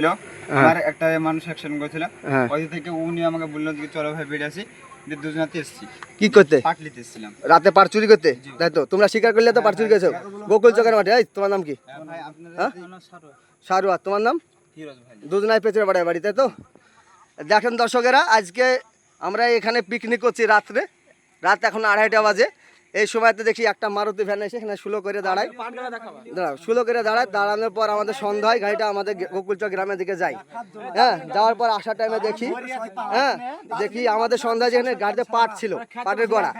ছিল। আমার একটা মানুষ অ্যাকশন করেছিল। হ্যাঁ। ওই থেকে উনি আমাকে বলল যে চলো ভাই বেরিয়ে আসি। দুজনাতে এসেছি। কি করতে? পাটলিতে এসেছিলাম। রাতে চুরি করতে? তাই তো? তোমরা স্বীকার করলে তো চুরি করেছ। গোকুল চকের মাঠে এই তোমার নাম কি? হ্যাঁ? সারুয়া। তোমার নাম? পেছনে বাড়ায় বাড়ি তাই তো? দেখেন দর্শকেরা আজকে আমরা এখানে পিকনিক করছি রাত্রে। রাত এখন আড়াইটা বাজে। এই সময়তে দেখি একটা মারুতি ভ্যান এসে এখানে শুলো করে দাঁড়ায়। দাঁড়াও শুলো করে দাঁড়ায়, দাঁড়ানোর পর আমাদের সন্ধ্যা হয়, গাড়িটা আমাদের গোকুলচক গ্রামের দিকে যায়। হ্যাঁ যাওয়ার পর আসার টাইমে দেখি হ্যাঁ দেখি আমাদের সন্ধ্যায় যেখানে গাড়িতে পাট ছিল, পাটের গড়া।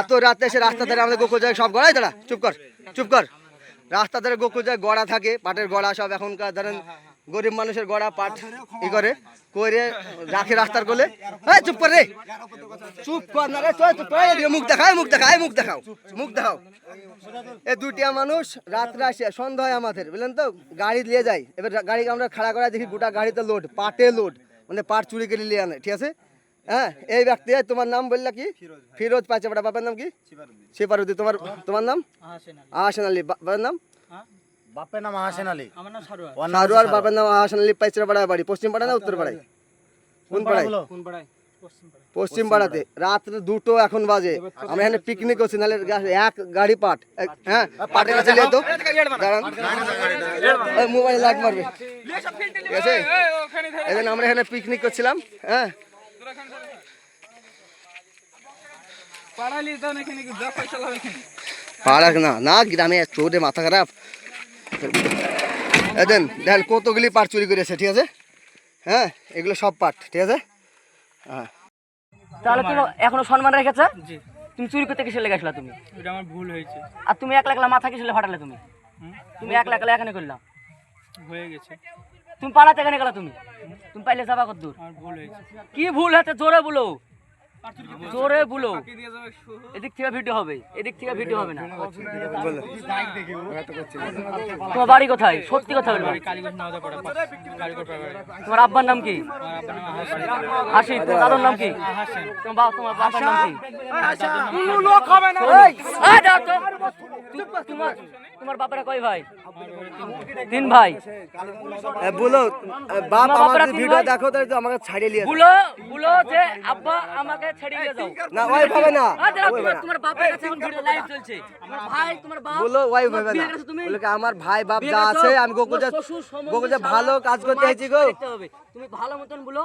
এত রাতে এসে রাস্তা ধারে আমাদের গোকুলচক সব গড়াই দাঁড়া, চুপ কর চুপ কর। রাস্তা ধারে গোকুলচক গড়া থাকে, পাটের গড়া সব এখনকার ধরেন গরিব মানুষের গড়া পাট ই করে করে রাখে রাস্তার কোলে। এই চুপ কর রে। চুপ কর না রে চুপ মুখ দেখাও মুখ দেখাও মুখ দেখাও মুখ দেখাও। এই দুটিয়া মানুষ রাত্রে আসে সন্ধ্যা হয় আমাদের বুঝলেন তো? গাড়ি নিয়ে যাই এবার গাড়ি আমরা খাড়া করা দেখি গোটা গাড়িতে লোড পাটে লোড মানে পাট চুরি করে নিয়ে আনে ঠিক আছে? হ্যাঁ এই ব্যক্তি এই তোমার নাম বললা কি? ফিরোজ বড় বাবার নাম কি? শিপারুদ্দি তোমার তোমার নাম? আহাসান আলী। বাবার নাম? বাপের নাম হাসেন আলী। সারুয়ার। বাবার নাম আহাসান আলী পাইছে পাড়া বাড়ি। পশ্চিম পাড়া না উত্তর পাড়ায়? কোন পাড়ায়? পশ্চিম পাড়াতে। রাত্রে দুটো এখন বাজে। আমরা এখানে পিকনিক করছি নাহলে এক গাড়ি পাট। হ্যাঁ? পাটের কাছে নিয়ে তো মোবাইল লাগ মারবে। ঠিক আছে? এই আমরা এখানে পিকনিক করছিলাম হ্যাঁ? পাড়া না না গ্রামে চোরে মাথা খারাপ। দেন দেখেন কতগুলি পাট চুরি করেছে ঠিক আছে? হ্যাঁ এগুলো সব পাট ঠিক আছে? হ্যাঁ। তাহলে তুমি এখনও সম্মান রেখেছে? তুমি চুরি করতে কিসে লেগে আসলা তুমি? এটা আমার ভুল হয়েছে। আর তুমি একলা একলা মাথা কিসে ফাটালে তুমি? তুমি একলা একলা এখানে করলাম হয়ে গেছে। তুমি পালাতে এখানে গেলা তুমি? তুমি পাইলে যাবা কত দূর আমার ভুল হয়েছে। কি ভুল হচ্ছে জোরে বলো। জোরে বলো এদিক থেকে ভিডিও হবে এদিক থেকে ভিডিও হবে না তোমার বাড়ি কোথায় সত্যি কথা বলব তোমার আব্বার নাম কি হাসি তোমার দাদুর নাম কি তোমার বাবা তোমার বাবার নাম কি। তু- তোমার তোমার বাবারা কয় ভাই? তিন ভাই। বলো বাপ আমার বাপরা ভিডিও ভাই? দেখো তাহলে তো আমাকে ছাড়িয়ে নিয়ে। বুলো বুলো যে আব্বা আমাকে ছেড়ে দিয়ে যাও না ওই ভাবে না। আ, দাঁড়াও, ওই তোমার- ভাবে না। তোমার বাপের কাছে এখন ভিডিও লাইভ চলছে। তোমার ভাই তোমার বাপ বলো ওই ভাবে না। বলে কি আমার ভাই বাপ যা আছে আমি তোমার শ্বশুর সম্বন্ধে গোকুল সারা ভালো কাজ করতে হয়েছি গো। তুমি ভালো মতন বলো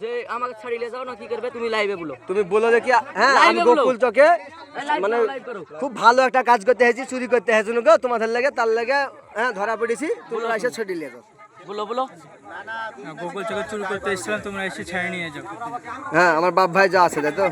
যে আমাকে ছাড়িয়ে যাও না কি করবে তুমি লাইভে বলো। তুমি বলো দেখি হ্যাঁ আমি। গোকুল চকে মানে। খুব ভালো একটা কাজ করতে হয়েছি চুরি করতে হয়েছি গো। তোমাদের লাগে তার লাগে হ্যাঁ ধরা পড়েছি। তোমরা এসে ছুটি নিয়ে যাও। বলো বলো। গোকুল চোখে চুরি করতে এসেছিলাম তোমরা এসে ছেড়ে নিয়ে যাও। হ্যাঁ আমার বাপ ভাই যা আছে তাই তো?